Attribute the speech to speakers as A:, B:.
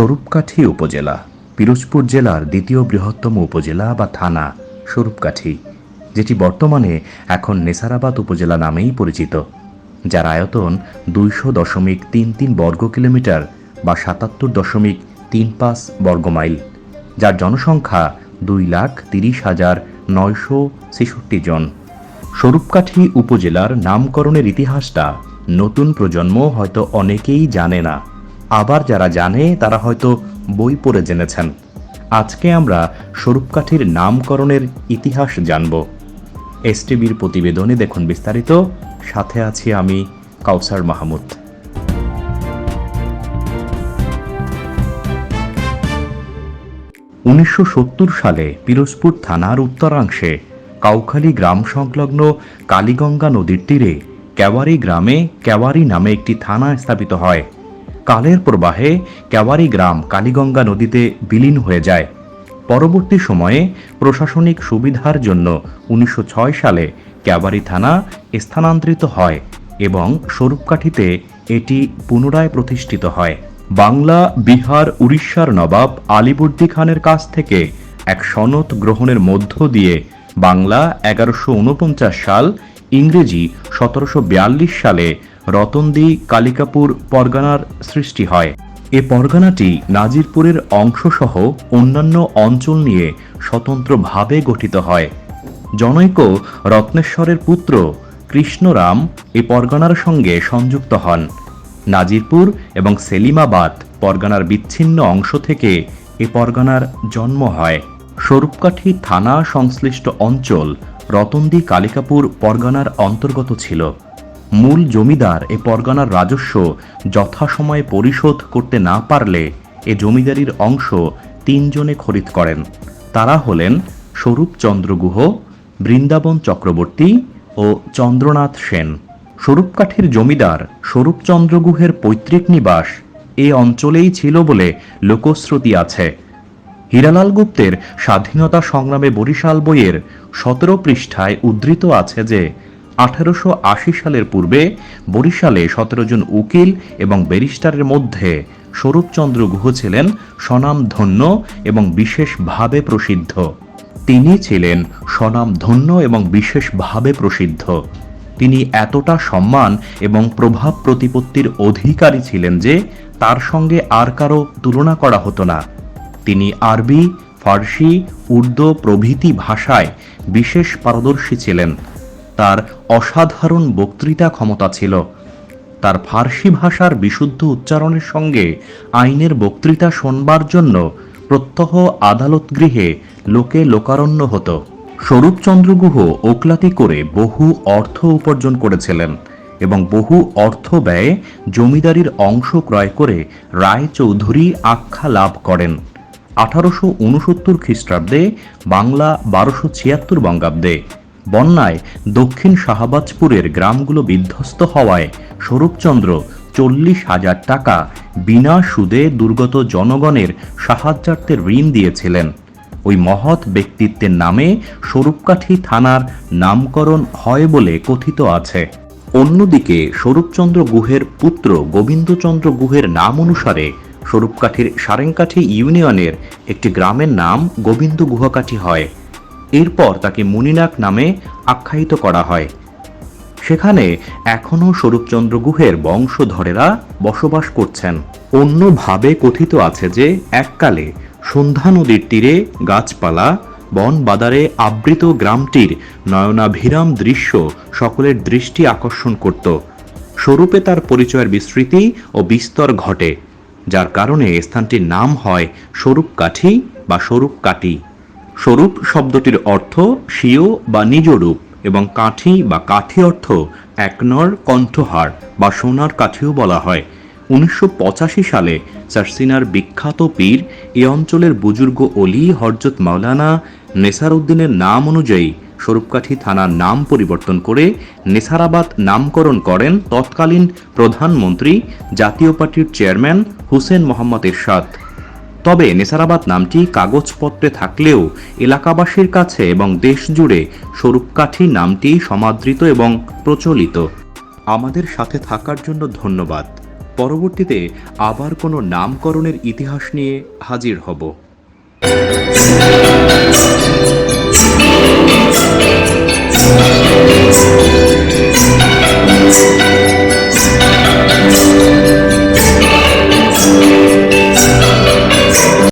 A: স্বরূপকাঠি উপজেলা। পিরোজপুর জেলার দ্বিতীয় বৃহত্তম উপজেলা বা থানা, স্বরূপকাঠি, যেটি বর্তমানে এখন নেসারাবাদ উপজেলা নামেই পরিচিত, যার আয়তন দুইশো দশমিক তিন তিন বর্গ কিলোমিটার বা সাতাত্তর দশমিক তিন পাঁচ বর্গ মাইল, যার জনসংখ্যা দুই লাখ তিরিশ হাজার নয়শো ছেষট্টি জন। স্বরূপকাঠি উপজেলার নামকরণের ইতিহাসটা নতুন প্রজন্ম হয়তো অনেকেই জানে না। আবার যারা জানে, তারা হয়তো বই পড়ে জেনেছেন। আজকে আমরা স্বরূপকাঠির নামকরণের ইতিহাস জানব। এসটিভির প্রতিবেদনে দেখুন বিস্তারিত। সাথে আছি আমি কাউসার মাহমুদ। উনিশশো সত্তর সালে পিরোজপুর থানার উত্তরাংশে কাউখালী গ্রাম সংলগ্ন কালীগঙ্গা নদীর তীরে কেওয়ারি গ্রামে কেওয়ারি নামে একটি থানা স্থাপিত হয়। কালের প্রবাহে কেওয়ারি গ্রাম কালীগঙ্গা নদীতে বিলীন হয়ে যায়। পরবর্তী সময়ে প্রশাসনিক সুবিধার জন্য উনিশশো ছয় সালে কেওয়ারি থানা স্থানান্তরিত হয় এবং স্বরূপকাঠিতে এটি পুনরায় প্রতিষ্ঠিত হয়। বাংলা, বিহার, উড়িষ্যার নবাব আলিবর্দী খানের কাছ থেকে এক সনদ গ্রহণের মধ্য দিয়ে বাংলা এগারোশো সাল ইংরেজি সতেরোশো বিয়াল্লিশ সালে রতনদি, কালিকাপুর, পরগনার সৃষ্টি হয়। এ পরগনাটি নাজিরপুরের অংশসহ অন্যান্য অঞ্চল নিয়ে স্বতন্ত্রভাবে গঠিত হয়। জনৈক রত্নেশ্বরের পুত্র কৃষ্ণরাম এই পরগনার সঙ্গে সংযুক্ত হন। নাজিরপুর এবং সেলিমাবাদ পরগনার বিচ্ছিন্ন অংশ থেকে এ পরগনার জন্ম হয়। স্বরূপকাঠি থানা সংশ্লিষ্ট অঞ্চল রতনদি, কালিকাপুর, পরগনার অন্তর্গত ছিল। মূল জমিদার এ পরগনার রাজস্ব যথাসময়ে পরিশোধ করতে না পারলে এ জমিদারির অংশ তিনজনে খরিদ করেন। তারা হলেন স্বরূপচন্দ্র গুহ, বৃন্দাবন চক্রবর্তী ও চন্দ্রনাথ সেন। স্বরূপকাঠির জমিদার স্বরূপচন্দ্র গুহের পৈতৃক নিবাস এ অঞ্চলেই ছিল বলে লোকশ্রুতি আছে। হীরালাল গুপ্তের স্বাধীনতা সংগ্রামে বরিশাল বইয়ের সতেরো পৃষ্ঠায় উদ্ধৃত আছে যে আঠারোশো সালের পূর্বে বরিশালে সতেরো জন উকিল এবং ব্যারিস্টারের মধ্যে স্বরূপচন্দ্র গুহ ছিলেন স্বনামধন্য এবং বিশেষভাবে প্রসিদ্ধ। তিনি ছিলেন স্বনামধন্য এবং বিশেষভাবে প্রসিদ্ধ। তিনি এতটা সম্মান এবং প্রভাব প্রতিপত্তির অধিকারী ছিলেন যে তার সঙ্গে আর কারও তুলনা করা হতো না। তিনি আরবি, ফার্সি, উর্দু প্রভৃতি ভাষায় বিশেষ পারদর্শী ছিলেন। তার অসাধারণ বক্তৃতা ক্ষমতা ছিল। তার ফার্সি ভাষার বিশুদ্ধ উচ্চারণের সঙ্গে আইনের বক্তৃতা শোনবার জন্য প্রত্যহ আদালত গৃহে লোকে লোকারণ্য হতো। স্বরূপচন্দ্র গুহ ওকলাতি করে বহু অর্থ উপার্জন করেছিলেন এবং বহু অর্থ ব্যয়ে জমিদারির অংশ ক্রয় করে রায় চৌধুরী আখ্যা লাভ করেন। আঠারোশো উনসত্তর খ্রিস্টাব্দে বাংলা বারোশো ছিয়াত্তর বঙ্গাব্দে বন্যায় দক্ষিণ শাহবাজপুরের গ্রামগুলো বিধ্বস্ত হওয়ায় স্বরূপচন্দ্র চল্লিশ হাজার টাকা বিনা সুদে দুর্গত জনগণের সাহায্যার্থে ঋণ দিয়েছিলেন। ওই মহৎ ব্যক্তিত্বের নামে স্বরূপকাঠি থানার নামকরণ হয় বলে কথিত আছে। অন্যদিকে স্বরূপচন্দ্র গুহের পুত্র গোবিন্দচন্দ্র গুহের নাম অনুসারে স্বরূপকাঠির সারেংকাঠি ইউনিয়নের একটি গ্রামের নাম গোবিন্দ গুহাকাঠি হয়। এরপর তাকে মুনিনাক নামে আখ্যায়িত করা হয়। সেখানে এখনও স্বরূপচন্দ্র গুহের বংশধরেরা বসবাস করছেন। অন্যভাবে কথিত আছে যে, এককালে সন্ধ্যা নদীর তীরে গাছপালা, বন বাদারে আবৃত গ্রামটির নয়নাভিরাম দৃশ্য সকলের দৃষ্টি আকর্ষণ করত। স্বরূপে তার পরিচয়ের বিস্তৃতি ও বিস্তর ঘটে, যার কারণে স্থানটির নাম হয় স্বরূপকাঠি বা স্বরূপকাঠি স্বরূপ শব্দটির অর্থ স্বীয় বা নিজ রূপ এবং কাঠি বা কাঠি অর্থ একনর কণ্ঠহার বা সোনার কাঠিও বলা হয়। উনিশশো পঁচাশি সালে সারসিনার বিখ্যাত পীর এ অঞ্চলের বুজুর্গ অলি হরজত মাওলানা নেসার উদ্দিনের নাম অনুযায়ী স্বরূপকাঠি থানার নাম পরিবর্তন করে নেসারাবাদ নামকরণ করেন তৎকালীন প্রধানমন্ত্রী জাতীয় পার্টির চেয়ারম্যান হুসেন মোহাম্মদ এরশাদ। তবে নেসারাবাদ নামটি কাগজপত্রে থাকলেও এলাকাবাসীর কাছে এবং দেশ জুড়ে স্বরূপকাঠি নামটি সমাদৃত এবং প্রচলিত। আমাদের সাথে থাকার জন্য ধন্যবাদ। পরবর্তীতে আবার কোনো নামকরণের ইতিহাস নিয়ে হাজির হব।